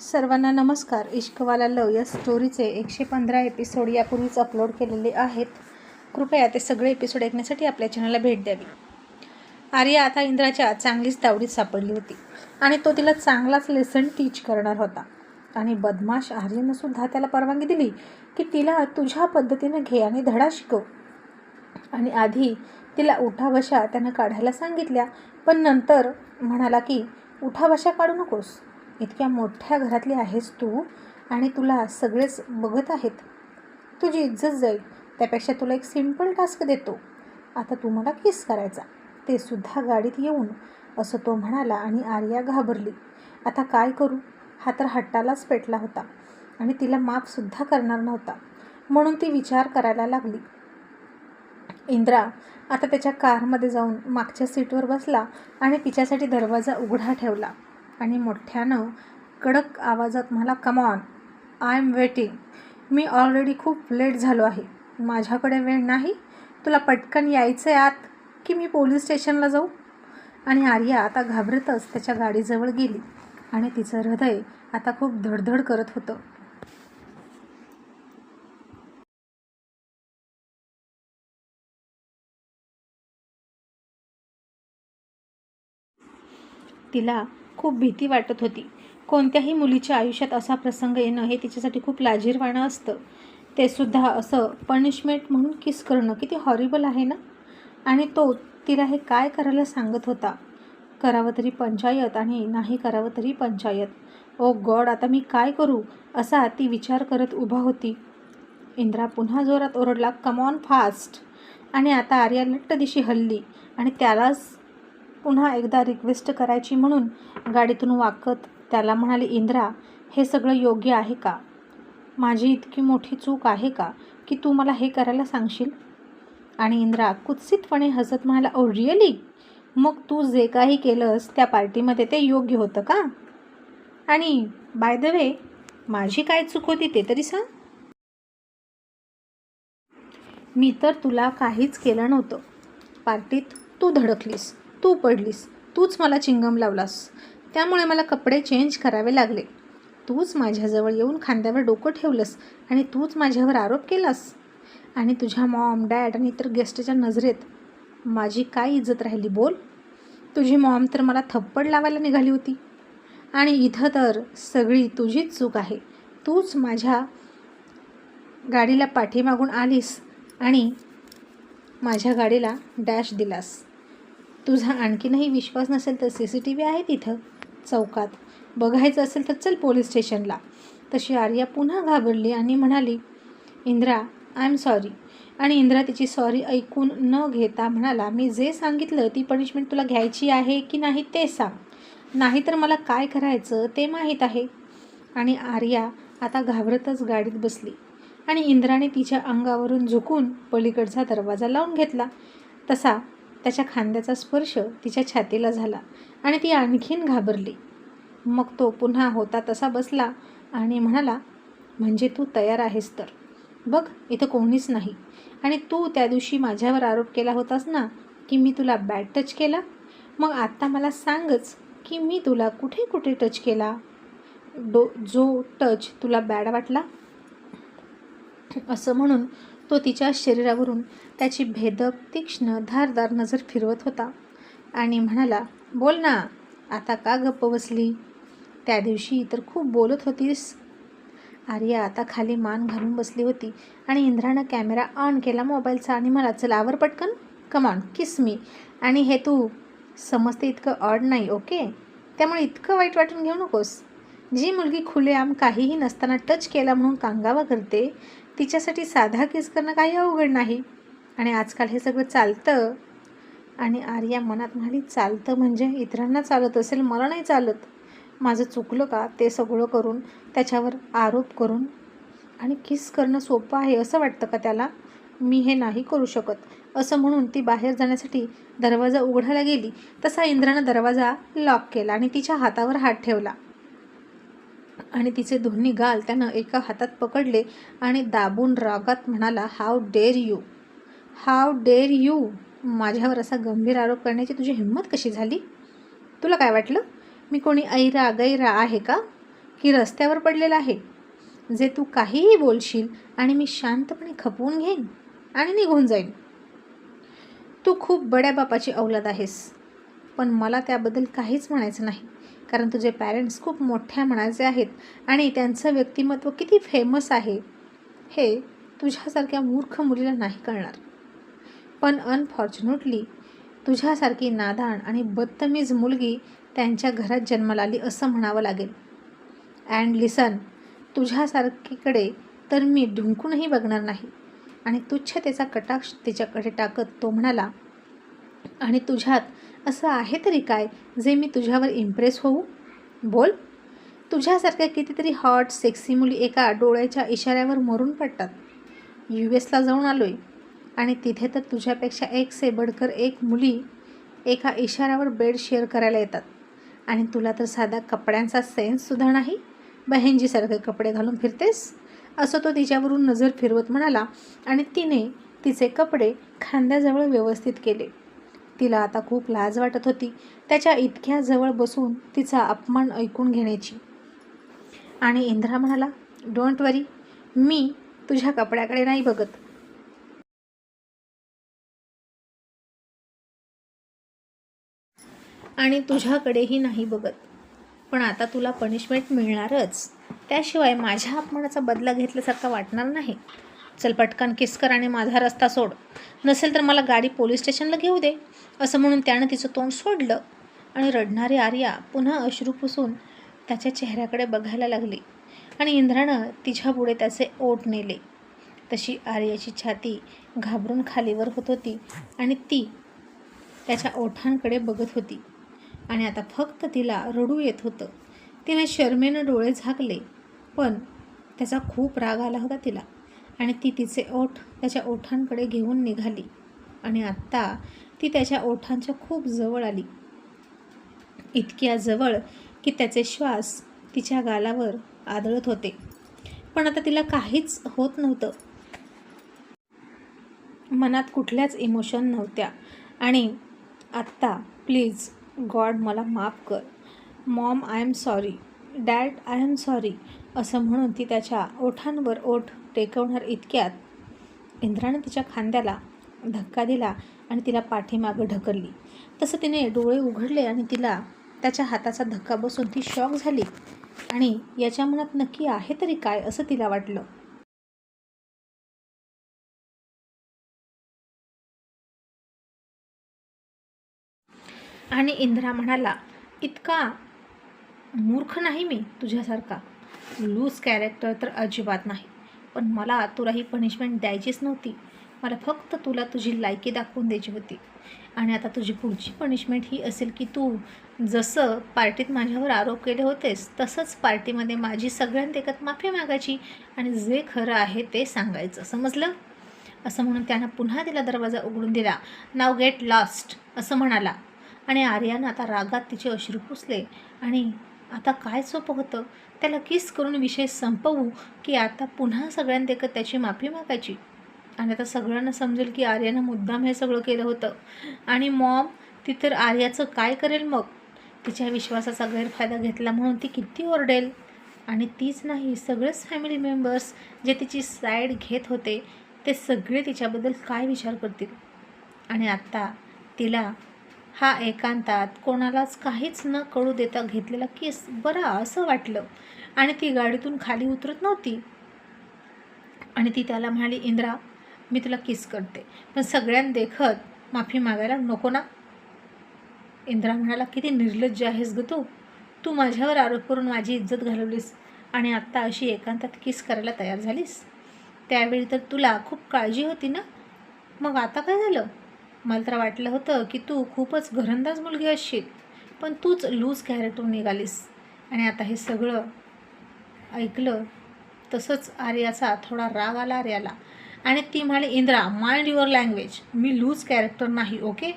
सर्वांना नमस्कार. इश्कवाला लव या स्टोरीचे एकशे पंधरा एपिसोड यापूर्वीच अपलोड केलेले आहेत. कृपया ते सगळे एपिसोड ऐकण्यासाठी आपल्या चॅनलला भेट द्यावी. आर्या आता इंद्राच्या चांगलीच तावडीत सापडली होती आणि तो तिला चांगलाच लेसन टीच करणार होता. आणि बदमाश आर्यनं सुद्धा त्याला परवानगी दिली की तिला तुझ्या पद्धतीनं घे आणि धडा शिकव. आणि आधी तिला उठाबशा त्यानं काढायला सांगितल्या पण नंतर म्हणाला की उठाबशा काढू नकोस. इतक्या मोठ्या घरातली आहेस तू आणि तुला सगळेच बघत आहेत. तुझी इज्जत जाईल. त्यापेक्षा तुला एक सिंपल टास्क देतो. आता तू मला किस करायचा. ते सुद्धा गाडीत येऊन असं तो म्हणाला आणि आर्या घाबरली. आता काय करू? हा तर हट्टालाच पेटला होता आणि तिला माफसुद्धा करणार नव्हता. म्हणून ती विचार करायला लागली. इंद्रा आता त्याच्या कारमध्ये जाऊन मागच्या सीटवर बसला आणि तिच्यासाठी दरवाजा उघडा ठेवला. आणि मोठ्यानं कडक आवाजात मला come on I am waiting me already खूप लेट झालो आहे. माझ्याकडे वेळ नाही. तुला पटकन यायचं आहे आत की मी पोलीस स्टेशनला जाऊ? आणि आर्या आता घाबरतच त्याच्या गाडीजवळ गेली आणि तिचं हृदय आता खूप धडधड करत होतं. तिला खूप भीती वाटत होती. कोणत्याही मुलीच्या आयुष्यात असा प्रसंग येणं हे तिच्यासाठी खूप लाजीरवाणं असतं. ते सुद्धा असं पनिशमेंट म्हणून किस करणं? किती हॉरिबल आहे ना? आणि तो तिला हे काय करायला सांगत होता? करावं तरी पंचायत आणि नाही करावं तरी पंचायत. ओ गॉड आता मी काय करू? असा ती विचार करत उभा होती. इंद्रा पुन्हा जोरात ओरडला कमॉन फास्ट आणि आता आर्या लट्ट दिशी हल्ली आणि त्यालाच पुन्हा एकदा रिक्वेस्ट करायची म्हणून गाडीतून वाकत त्याला म्हणाले इंद्रा हे सगळं योग्य आहे का? माझी इतकी मोठी चूक आहे का की तू मला हे करायला सांगशील? आणि इंद्रा कुत्सितपणे हसत म्हणाला oh, ओ रिअली मग तू जे काही केलंस त्या पार्टीमध्ये ते योग्य होतं का? आणि बाय द वे माझी काय चूक होती ते तरी सांग. मी तर तुला काहीच केलं नव्हतं. पार्टीत तू धडकलीस. तू पडलीस. तूच मला चिंगम लावलास. त्यामुळे मला कपडे चेंज करावे लागले. तूच माझ्याजवळ येऊन खांद्यावर डोकं ठेवलंस आणि तूच माझ्यावर आरोप केलास. आणि तुझ्या मॉम डॅड आणि इतर गेस्टच्या नजरेत माझी काय इज्जत राहिली बोल. तुझी मॉम तर मला थप्पड लावायला निघाली होती. आणि इथं तर सगळी तुझीच चूक आहे. तूच माझ्या गाडीला पाठीमागून आलीस आणि माझ्या गाडीला डॅश दिलास. तुझा आणखीनही विश्वास नसेल तर सी सी टी व्ही आहे तिथं चौकात. बघायचं असेल तर चल पोलीस स्टेशनला. तशी आर्या पुन्हा घाबरली आणि म्हणाली इंद्रा आय एम सॉरी आणि इंद्रा तिची सॉरी ऐकून न घेता म्हणाला मी जे सांगितलं ती पनिशमेंट तुला घ्यायची आहे की नाही ते सांग. नाहीतर मला काय करायचं ते माहीत आहे. आणि आर्या आता घाबरतच गाडीत बसली आणि इंद्राने तिच्या अंगावरून झुकून पलीकडचा दरवाजा लावून घेतला. तसा त्याच्या खांद्याचा स्पर्श तिच्या छातीला झाला आणि ती आणखीन घाबरली. मग तो पुन्हा होता तसा बसला आणि म्हणाला म्हणजे तू तयार आहेस तर. बघ इथं कोणीच नाही. आणि तू त्या दिवशी माझ्यावर आरोप केला होतास ना की मी तुला बॅड टच केला? मग आत्ता मला सांगच की मी तुला कुठे कुठे टच केला? डो जो टच तुला बॅड वाटला? असं म्हणून तो तिच्या शरीरावरून त्याची भेदक तीक्ष्ण धारदार नजर फिरवत होता. आणि म्हणाला बोल ना आता का गप्प बसली? त्या दिवशी तर खूप बोलत होतीस. आर्या आता खाली मान घालून बसली होती आणि इंद्रानं कॅमेरा ऑन केला मोबाईलचा आणि मला चल आवर पटकन. कमॉन किस मी आणि हे तू समजते इतकं ऑड नाही ओके त्यामुळे इतकं वाईट वाटून घेऊ नकोस. जी मुलगी खुलेआम काहीही नसताना टच केला म्हणून कांगावा करते तिच्यासाठी साधा किस करणं काही अवघड नाही. आणि आजकाल हे सगळं चालतं. आणि आर्या मनात म्हणाली चालतं म्हणजे इतरांना चालत असेल मला नाही चालत. माझं चुकलं का? ते सगळं करून त्याच्यावर आरोप करून आणि किस करणं सोपं आहे असं वाटतं का त्याला? मी हे नाही करू शकत. असं म्हणून ती बाहेर जाण्यासाठी दरवाजा उघडायला गेली. तसा इंद्रानं दरवाजा लॉक केला आणि तिच्या हातावर हात ठेवला. आणि तिचे दोन्ही गाल त्यानं एका हातात पकडले आणि दाबून रागात म्हणाला how dare you how dare you माझ्यावर असा गंभीर आरोप करण्याची तुझी हिंमत कशी झाली? तुला काय वाटलं? मी कोणी ऐरा गैरा आहे का? की रस्त्यावर पडलेलं आहे? जे तू काहीही बोलशील आणि मी शांतपणे खपवून घेईन आणि निघून जाईन. तू खूप बड्या बापाची औलाद आहेस पण मला त्याबद्दल काहीच म्हणायचं नाही. कारण तुझे पॅरेंट्स खूप मोठ्या मनाचे आहेत आणि त्यांचं व्यक्तिमत्व किती फेमस आहे हे तुझ्यासारख्या मूर्ख मुलीला नाही कळणार. पण अनफॉर्च्युनेटली तुझ्यासारखी नादाण आणि बदतमीज मुलगी त्यांच्या घरात जन्माला आली असं म्हणावं लागेल. अँड लिसन तुझ्यासारखीकडे तर मी ढुंकूनही बघणार नाही. आणि तुच्छतेचा कटाक्ष तिच्याकडे टाकत तो म्हणाला आणि तुझ्यात असं आहे तरी काय? जे मी तुझ्यावर इम्प्रेस होऊ? बोल. तुझ्यासारख्या कितीतरी हॉट सेक्सी मुली एका डोळ्याच्या इशाऱ्यावर मरून पडतात. यू एसला जाऊन आलो आहे आणि तिथे तर तुझ्यापेक्षा एक से बडकर एक मुली एका इशाऱ्यावर बेड शेअर करायला येतात. आणि तुला तर साधा कपड्यांचा सेन्ससुद्धा नाही? बहेंजीसारखे कपडे घालून फिरतेस? असं तो तिच्यावरून नजर फिरवत म्हणाला आणि तिने तिचे कपडे खांद्याजवळ व्यवस्थित केले. तिला आता खूप लाज वाटत होती. त्याच्या इतक्या जवळ बसून तिचा अपमान ऐकून घेण्याची. आणि इंद्रा म्हणाला डोंट वरी मी तुझ्या कपड्याकडे नाही बघत. आणि तुझ्याकडेही नाही बघत. पण आता तुला पनिशमेंट मिळणारच. त्याशिवाय माझ्या अपमानाचा बदला घेतल्यासारखा वाटणार नाही. चल पटकन किस कर आणि माझा रस्ता सोड. नसेल तर मला गाडी पोलीस स्टेशनला घेऊ दे असं म्हणून त्यानं तिचं तोंड सोडलं आणि रडणारी आर्या पुन्हा अश्रू पुसून त्याच्या चेहऱ्याकडे बघायला लागली आणि इंद्रानं तिच्यापुढे त्याचे ओठ नेले. तशी आर्याची छाती घाबरून खालीवर होत होती आणि ती त्याच्या ओठांकडे बघत होती. आणि आता फक्त तिला रडू येत होतं. तिने शर्मेनं डोळे झाकले पण त्याचा खूप राग आला होता तिला. आणि ती तिचे ओठ त्याच्या ओठांकडे घेऊन निघाली. आणि आत्ता ती त्याच्या ओठांच्या खूप जवळ आली. इतक्या जवळ की त्याचे श्वास तिच्या गालावर आदळत होते. पण आता तिला काहीच होत नव्हतं. मनात कुठल्याच इमोशन नव्हत्या. आणि आत्ता प्लीज गॉड मला माफ कर. Mom I am sorry. Dad I am sorry असं म्हणून ती त्याच्या ओठांवर ओठ टेकवणार इतक्यात इंद्राने तिच्या खांद्याला धक्का दिला आणि तिला पाठीमागं ढकलली. तसं तिने डोळे उघडले आणि तिला त्याच्या हाताचा धक्का बसून ती शॉक झाली. आणि याच्या मनात नक्की आहे तरी काय असं तिला वाटलं. आणि इंद्रा म्हणाला इतका मूर्ख नाही मी तुझ्यासारखा. लूज कॅरेक्टर तर अजिबात नाही. पण मला तुला ही पनिशमेंट द्यायचीच नव्हती. मला फक्त तुला तुझी लायकी दाखवून द्यायची होती. आणि आता तुझी पुढची पनिशमेंट ही असेल की तू जसं पार्टीत माझ्यावर आरोप केले होतेस तसंच पार्टीमध्ये माझी सगळ्यांत एकत माफी मागायची आणि जे खरं आहे ते सांगायचं. समजलं? असं म्हणून त्यानं पुन्हा तिला दरवाजा उघडून दिला. नाव गेट लॉस्ट असं म्हणाला. आणि आर्यानं आता रागात तिचे अश्रू पुसले आणि आता काय सोपं होतं? त्याला किस करून विषय संपवू की आता पुन्हा सगळ्यांदेखत त्याची माफी मागायची. आणि आता सगळ्यांना समजेल की आर्यानं मुद्दाम हे सगळं केलं होतं. आणि मॉम ती तर आर्याचं काय करेल मग? तिच्या विश्वासाचा गैरफायदा घेतला म्हणून ती किती ओरडेल? आणि तीच नाही सगळेच फॅमिली मेंबर्स जे तिची साईड घेत होते ते सगळे तिच्याबद्दल काय विचार करतील? आणि आत्ता तिला हा एकांतात कोणालाच काहीच न कळू देता घेतलेला केस बरा असं वाटलं. आणि ती गाडीतून खाली उतरत नव्हती. आणि ती त्याला म्हणाली इंद्रा मी तुला किस करते. पण सगळ्यांदेखत माफी मागायला नको ना. इंद्रा म्हणाला किती निर्लज्ज आहेस ग तू. तू माझ्यावर आरोप करून माझी इज्जत घालवलीस आणि आत्ता अशी एकांतात किस करायला तयार झालीस. त्यावेळी तर तुला खूप काळजी होती ना. मग आता काय झालं? मला तर वाटलं होतं की तू खूपच घरंदाज मुलगी असशील पण तूच लूज कॅरेक्टर निघालीस. आणि आता हे सगळं ऐकलं तसंच आर्याचा थोडा राग आला आर्याला. आणि ती म्हणाली इंद्रा माइंड युअर लँग्वेज मी लूज कॅरेक्टर नाही ओके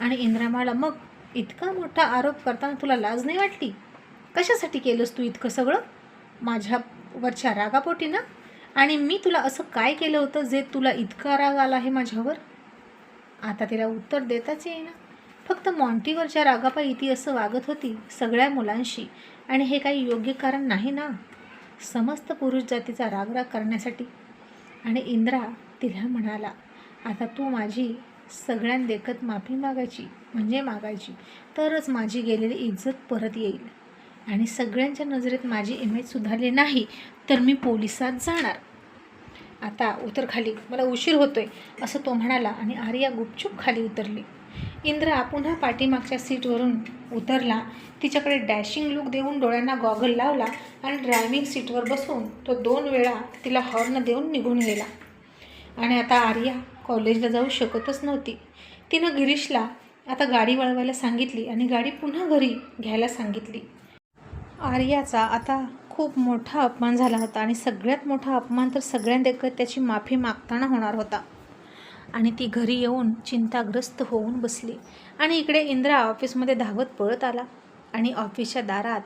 आणि इंद्रा म्हणाला मग इतका मोठा आरोप करताना तुला लाज नाही वाटली? कशासाठी केलंस तू इतकं सगळं? माझ्यावरच्या रागापोटी ना आणि मी तुला असं काय केलं होतं जे तुला इतका राग आला आहे माझ्यावर? आता तिला उत्तर देताच येईना. फक्त मॉन्टीवरच्या रागापायी ती असं वागत होती सगळ्या मुलांशी. आणि हे काही योग्य कारण नाही ना? समस्त पुरुष जातीचा रागराग करण्यासाठी. आणि इंद्रा तिला म्हणाला आता तू माझी सगळ्यांदेखत माफी मागायची म्हणजे मागायची तरच माझी गेलेली इज्जत परत येईल. आणि सगळ्यांच्या नजरेत माझी इमेज सुधारली नाही तर मी पोलिसात जाणार. आता उतर खाली मला उशीर होतोय असं तो म्हणाला आणि आर्या गुपचूप खाली उतरली. इंद्रा पुन्हा पाठीमागच्या सीटवरून उतरला. तिच्याकडे डॅशिंग लुक देऊन डोळ्यांना गॉगल लावला आणि ड्रायव्हिंग सीटवर बसून तो दोन वेळा तिला हॉर्न देऊन निघून गेला. आणि आता आर्या कॉलेजला जाऊ शकतच नव्हती. तिनं गिरीशला आता गाडी वळवायला सांगितली आणि गाडी पुन्हा घरी घ्यायला सांगितली. आर्याचा आता खूप मोठा अपमान झाला होता आणि सगळ्यात मोठा अपमान तर सगळ्यांदेखत त्याची माफी मागताना होणार होता. आणि ती घरी येऊन चिंताग्रस्त होऊन बसली. आणि इकडे इंद्रा ऑफिसमध्ये धावत पळत आला आणि ऑफिसच्या दारात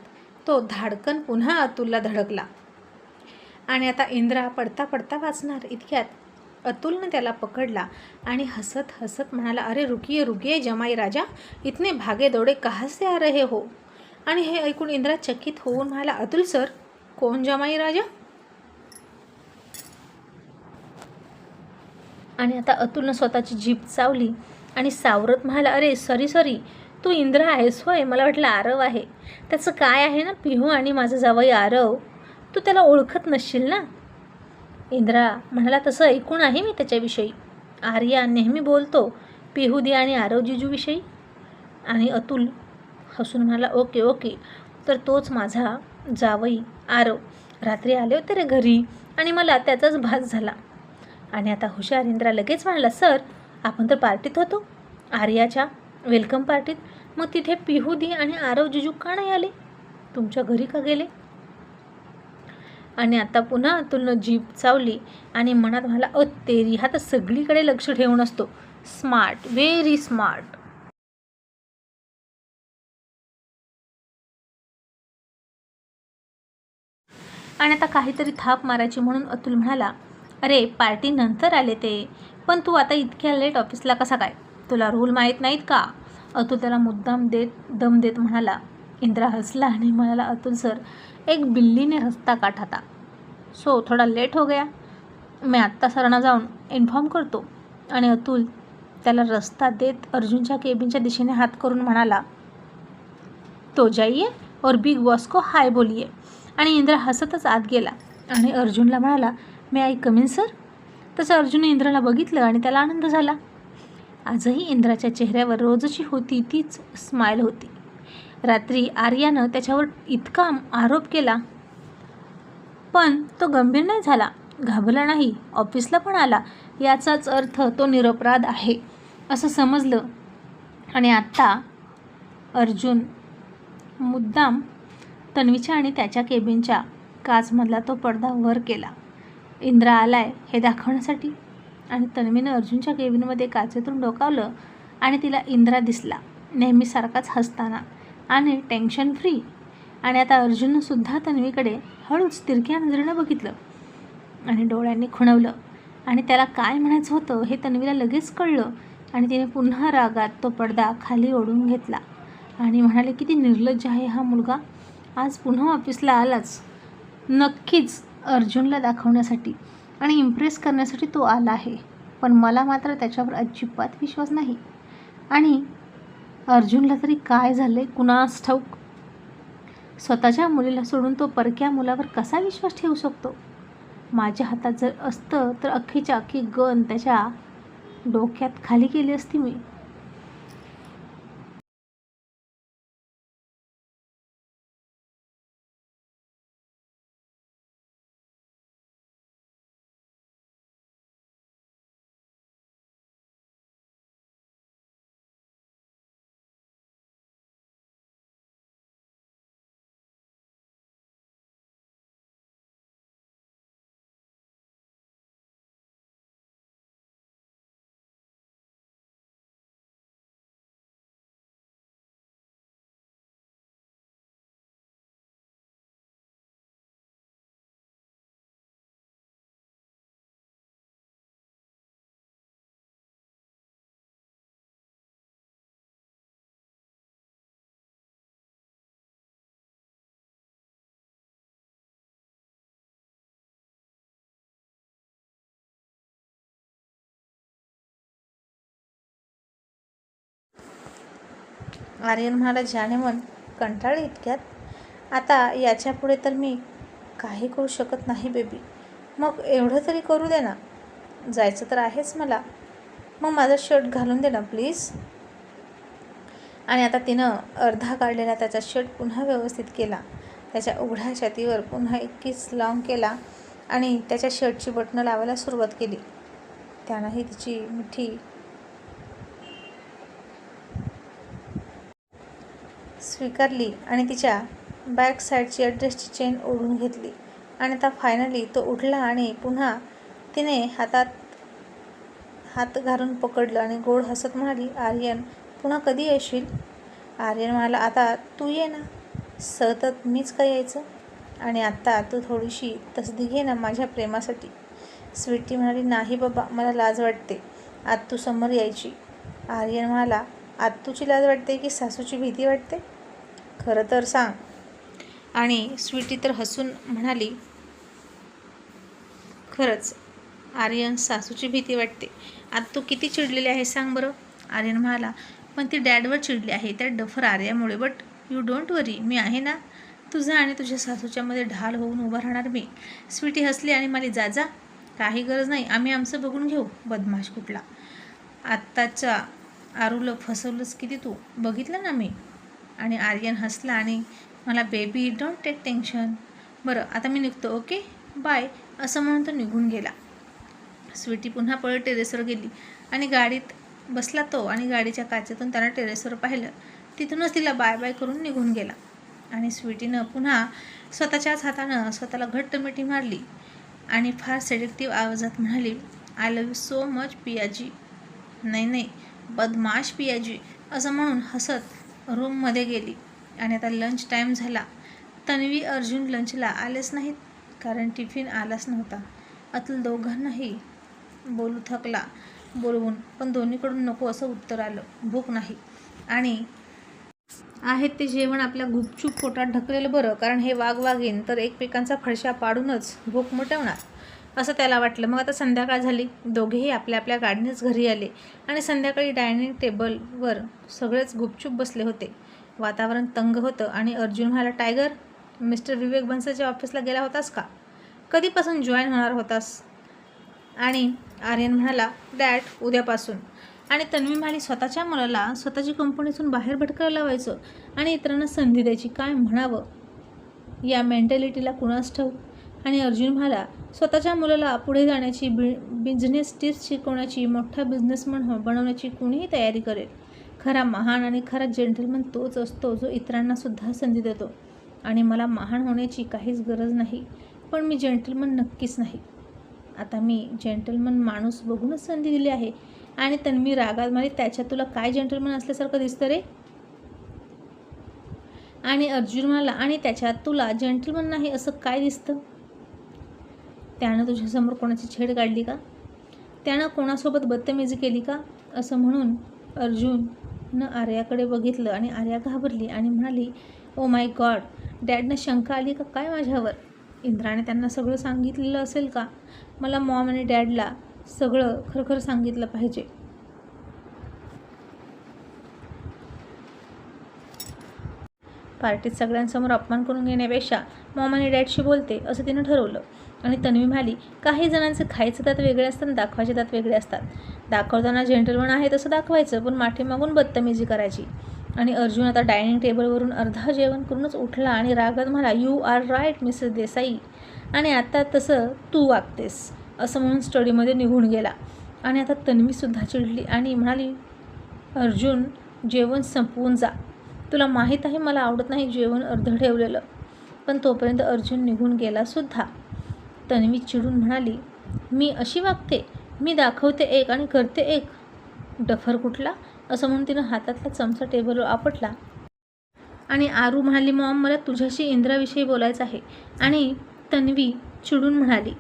तो धाडकन पुन्हा अतुलला धडकला. आणि आता इंद्रा पडता पडता वाचणार इतक्यात. अतुलनं त्याला पकडला आणि हसत हसत म्हणाला अरे रुकिये रुकिये जमाई राजा इतने भागे दौडे कहासे आ रहे हो? आणि हे ऐकून इंद्रा चकित होऊन म्हणाला अतुल सर कोण जमाई राजा? आणि आता अतुलनं स्वतःची जीप चावली आणि सावरत म्हणाला अरे सॉरी सॉरी. तू इंद्रा आहेस होय. मला वाटलं आरव आहे. त्याचं काय आहे ना? पिहू आणि माझं जावई आरव. तू त्याला ओळखत नसशील ना? इंद्रा म्हणाला तसं ऐकून आहे मी त्याच्याविषयी. आर्या नेहमी बोलतो पिहुदी आणि आरव जिजूविषयी. आणि अतुल हसून म्हणाला ओके ओके. तर तोच माझा जावई आरव. रात्री आले होते रे घरी आणि मला त्याचाच भास झाला. आणि आता हुशार इंद्रा लगेच म्हणाला सर आपण तर पार्टीत होतो. आर्याच्या वेलकम पार्टीत. मग तिथे पिहुदी आणि आरव जिजू का नाही आले? तुमच्या घरी का गेले? आणि आता पुन्हा अतुलनं जीप चावली आणि मनात मला अ तेरी हा तर सगळीकडे लक्ष ठेवून असतो. Smart very smart. आणि आता काहीतरी थाप मारायची म्हणून अतुल म्हणाला अरे पार्टी नंतर आले ते. पण तू आता इतक्या लेट ऑफिसला कसा काय? तुला रूल माहीत नाहीत का? अतुल त्याला मुद्दाम देत दम देत म्हणाला. इंद्रा हसला आणि म्हणाला अतुल सर एक बिल्लीने रस्ता काठा था सो थोडा लेट हो गया. मी आत्ता सरांना जाऊन इन्फॉर्म करतो. आणि अतुल त्याला रस्ता देत अर्जुनच्या केबिनच्या दिशेने हात करून म्हणाला तो जाइए और बिग बॉस को हाय बोलिए आणि इंद्र हसतच आत गेला. आणि अर्जुनला म्हणाला मी आय कमीन सर तसं अर्जुनने इंद्राला बघितलं आणि त्याला आनंद झाला. आजही इंद्राच्या चेहऱ्यावर रोजची होती तीच स्माईल होती. रात्री आर्यानं त्याच्यावर इतका आरोप केला. पण तो गंभीर नाही झाला घाबरला नाही ऑफिसला पण आला. याचाच अर्थ तो निरपराध आहे असं समजलं. आणि आत्ता अर्जुन मुद्दाम तन्वीच्या आणि त्याच्या केबिनच्या काचमधला तो पडदा वर केला. इंद्रा आलाय हे दाखवण्यासाठी. आणि तन्वीनं अर्जुनच्या केबिनमध्ये काचेतून डोकावलं आणि तिला इंद्रा दिसला. नेहमीसारखाच हसताना. आणि टेन्शन फ्री आणि आता अर्जुनसुद्धा तन्वीकडे हळूच तिरक्या नजरेनं बघितलं. आणि डोळ्यांनी खुणवलं. आणि त्याला काय म्हणायचं होतं हे तन्वीला लगेच कळलं. आणि तिने पुन्हा रागात तो पडदा खाली ओढून घेतला. आणि म्हणाले किती निर्लज्ज आहे हा मुलगा. आज पुन्हा ऑफिसला आलाच. नक्कीच अर्जुनला दाखवण्यासाठी आणि इम्प्रेस करण्यासाठी तो आला आहे. पण मला मात्र त्याच्यावर अजिबात विश्वास नाही. आणि अर्जुनला तरी काय झालं आहे कुणास ठाऊक? स्वतःच्या मुलीला सोडून तो परक्या मुलावर कसा विश्वास ठेवू शकतो? माझ्या हातात जर असतं तर अख्खीच्या अख्खी गन त्याच्या डोक्यात खाली केली असती मी. आर्यन म्हणाला ज्याने मन कंटाळ इतक्यात? आता याच्यापुढे तर मी काही करू शकत नाही बेबी. मग एवढं तरी करू दे ना. जायचं तर आहेच मला. मग माझा शर्ट घालून दे ना प्लीज. आणि आता तिनं अर्धा काढलेला त्याचा शर्ट पुन्हा व्यवस्थित केला. त्याच्या उघड्या छातीवर पुन्हा एक किस केला आणि त्याच्या शर्टची बटणं लावायला सुरुवात केली. त्यानंही तिची मिठी स्वीकारली आणि तिच्या बॅक साईडची ॲड्रेसची चेन ओढून घेतली. आणि आता फायनली तो उठला आणि पुन्हा तिने हातात हात घालून पकडलं आणि गोड हसत म्हणाली आर्यन पुन्हा कधी येशील? आर्यन म्हणाला आता तू ये ना. सतत मीच का यायचं? आणि आत्ता तू थोडीशी तसदी घे ना माझ्या प्रेमासाठी. स्वीटी म्हणाली नाही बाबा मला लाज वाटते. आत्तू समोर यायची. आर्यन म्हणाला आत्तूची लाज वाटते की सासूची भीती वाटते? खरं तर सांग. आणि स्वीटी तर हसून म्हणाली खरंच आर्यन सासूची भीती वाटते. आता तू किती चिडलेली आहे सांग बरं. आर्यन म्हणाला पण ती डॅडवर चिडली आहे त्या डफर आर्यामुळे. बट यू डोंट वरी मी आहे ना. तुझा आणि तुझ्या सासूच्यामध्ये ढाल होऊन उभं राहणार मी. स्वीटी हसली आणि मला जा जा. काही गरज नाही. आम्ही आमचं बघून घेऊ. बदमाश कुठला. आत्ताच्या आरूला फसवलंच किती तू? बघितलं ना मी. आणि आर्यन हसला आणि मला बेबी डोंट टेक टेन्शन बरं आता मी निघतो ओके बाय असं म्हणून तो निघून गेला. स्वीटी पुन्हा पळत टेरेसवर गेली आणि गाडीत बसला तो आणि गाडीच्या काचेतून त्यानं टेरेसवर पाहिलं. तिथूनच तिला बाय बाय करून निघून गेला. आणि स्वीटीनं पुन्हा स्वतःच्याच हातानं स्वतःला घट्ट मिठी मारली आणि फार सेडिक्टिव्ह आवाजात म्हणाली I love you so much Piazzi नाही नाही बदमाश पियाजी असं म्हणून हसत रूममध्ये गेली आणि आता लंच टाईम झाला. तन्वी अर्जुन लंचला आलेच नाहीत कारण टिफिन आलाच नव्हता. अतुल दोघांनाही बोलू थकला. बोलवून पण दोन्हीकडून नको असं उत्तर आलं. भूक नाही. आणि आहेत ते जेवण आपल्या गुपचूप पोटात ढकलेलं बरं कारण हे वाघ वाघीन तर एकमेकांचा फडशा पाडूनच भूक मिटवणार. असं त्याला वाटलं. मग आता संध्याकाळ झाली. दोघेही आपल्या आपल्या गाडीनेच घरी आले आणि संध्याकाळी डायनिंग टेबलवर सगळेच गुपचूप बसले होते. वातावरण तंग होतं आणि अर्जुन म्हणाला टायगर मिस्टर विवेक बन्सलच्या ऑफिसला गेला होतास का? कधीपासून जॉईन होणार होतास? आणि आर्यन म्हणाला डॅट उद्यापासून. आणि तन्वी म्हणाली स्वतःच्या मुलाला स्वतःची कंपनीतून बाहेर भटकायला लावायचं आणि इतरांना संधी द्यायची काय म्हणावं? या मेंटॅलिटीला कुणास ठाऊ आणि अर्जुन म्हणाला स्वतःच्या मुलाला पुढे जाण्याची बि बिझनेस टिप्स शिकवण्याची मोठा बिझनेसमन हो बनवण्याची कुणीही तयारी करेल. खरा महान आणि खरा जेंटलमन तोच असतो जो इतरांना सुद्धा संधी देतो. आणि मला महान होण्याची काहीच गरज नाही पण मी जेंटलमन नक्कीच नाही. आता मी जेंटलमन माणूस बघूनच संधी दिली आहे. आणि तन्मी रागात मला त्याच्यात तुला काय जेंटलमन असल्यासारखं दिसतं रे? आणि अर्जुन म्हणाला आणि त्याच्यात तुला जेंटलमन नाही असं काय दिसतं? त्यानं तुझ्यासमोर कोणाची छेड काढली का? त्यानं कोणासोबत बदतमीजी केली का? असं म्हणून अर्जुननं आर्याकडे बघितलं आणि आर्या घाबरली आणि म्हणाली ओ माय गॉड डॅडनं शंका आली का काय माझ्यावर? इंद्राने त्यांना सगळं सांगितलेलं असेल का? मला मॉम आणि डॅडला सगळं खरखर सांगितलं पाहिजे. पार्टीत सगळ्यांसमोर अपमान करून घेण्यापेक्षा मॉम आणि डॅडशी बोलते असं तिनं ठरवलं. आणि तन्वी म्हणाली काही जणांचे खायचे दात वेगळे असतात आणि दाखवायचे दात वेगळे असतात. दाखवताना जेंटलमन आहे तसं दाखवायचं पण माठीमागून बदतमीजी करायची. आणि अर्जुन आता डायनिंग टेबलवरून अर्धा जेवण करूनच उठला आणि रागात म्हणाला you are right Mrs Desai. आणि आता तसं तू वागतेस. असं म्हणून स्टडीमध्ये निघून गेला. आणि आता तन्वीसुद्धा चिडली आणि म्हणाली अर्जुन जेवण संपवून जा. तुला माहीत आहे मला आवडत नाही जेवण अर्धं ठेवलेलं. पण तोपर्यंत अर्जुन निघून गेलासुद्धा तन्वी चिडून म्हणाली मी अशी वागते मी दाखवते एक आणि करते एक. डफर कुठला? असं म्हणून तिनं हातातला चमचा टेबलवर आपटला. आणि आरू म्हणाली मॉम मला तुझ्याशी इंद्राविषयी बोलायचं आहे. आणि तन्वी चिडून म्हणाली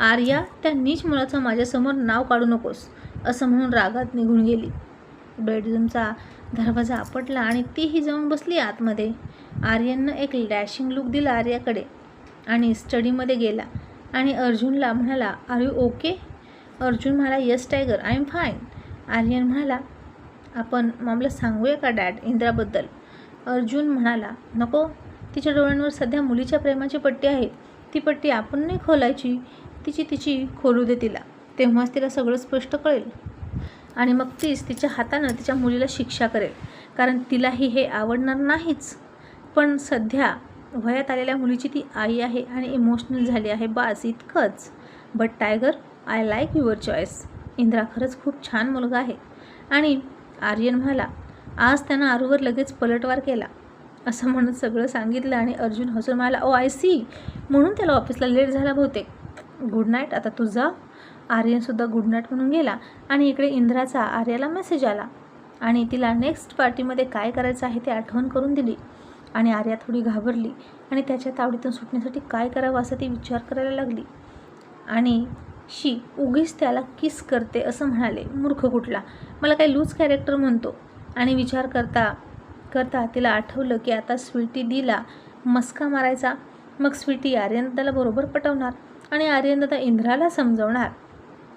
आर्या त्या नीच मुलाचं माझ्यासमोर नाव काढू नकोस असं म्हणून रागात निघून गेली. बेडरूमचा दरवाजा आपटला आणि तीही जाऊन बसली आतमध्ये. आर्यननं एक लॅशिंग लुक दिला आर्याकडे आणि स्टडीमध्ये गेला. आणि अर्जुनला म्हणाला आर यू ओके अर्जुन म्हणाला yes tiger I am fine Aryan म्हणाला आपण मामला सांगूया का डॅड इंद्राबद्दल? अर्जुन म्हणाला नको तिच्या डोळ्यांवर सध्या मुलीच्या प्रेमाची पट्टी आहे. ती पट्टी आपण नाही खोलायची. तिची तिची खोलू दे तिला. तेव्हाच तिला सगळं स्पष्ट कळेल. आणि मग तीच तिच्या हातानं तिच्या मुलीला शिक्षा करेल. कारण तिलाही हे आवडणार नाहीच. पण सध्या वयात आलेल्या मुलीची ती आई आहे आणि इमोशनल झाली आहे. बास इतकंच. But tiger I like your choice Indra खरंच खूप छान मुलगा आहे. आणि आर्यन म्हणाला आज त्यानं आरूवर लगेच पलटवार केला. असं म्हणत सगळं सांगितलं आणि अर्जुन हसून म्हणाला ओ आय सी म्हणून त्याला ऑफिसला लेट झाला बहुतेक. गुड नाईट आता तुझा आर्यनसुद्धा गुड नाईट म्हणून गेला आणि इकडे इंद्राचा आर्याला मेसेज आला. आणि तिला नेक्स्ट पार्टीमध्ये काय करायचं आहे ते आठवण करून दिली. आणि आर्या थोडी घाबरली आणि त्याच्या तावडीतून सुटण्यासाठी काय करावं असं ती विचार करायला लागली. आणि शी उगीच त्याला किस करते असं म्हणाले. मूर्ख कुठला? मला काही लूज कॅरेक्टर म्हणतो. आणि विचार करता करता तिला आठवलं की आता स्वीटी दिला मस्का मारायचा. मग स्वीटी आर्यनदाला बरोबर पटवणार आणि आर्यनदादा इंद्राला समजवणार.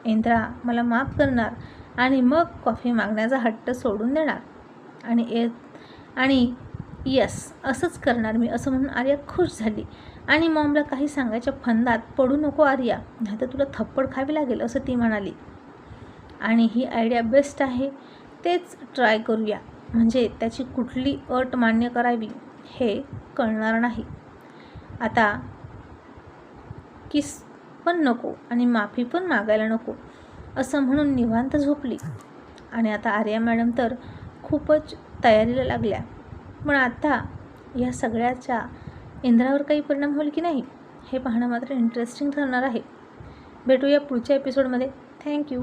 इंद्रा मला माफ करणार आणि मग कॉफी मागण्याचा हट्ट सोडून देणार. आणि ए आणि यस असंच करणार मी असं म्हणून आर्या खुश झाली. आणि मॉमला काही सांगायच्या फंदात पडू नको आर्या नाहीतर तुला थप्पड खावी लागेल असं ती म्हणाली. आणि ही आयडिया बेस्ट आहे तेच ट्राय करूया. म्हणजे त्याची कुठली अट मान्य करावी हे कळणार नाही. आता किस पण नको आणि माफी पण मागायला नको असं म्हणून निवांत झोपली. आणि आता आर्या मॅडम तर खूपच तयारीला लागल्या. पण आता या सगळ्याच्या इंद्रावर काही परिणाम होईल की नाही हे पाहणं मात्र इंटरेस्टिंग ठरणार आहे. भेटूया पुढच्या एपिसोडमध्ये थँक्यू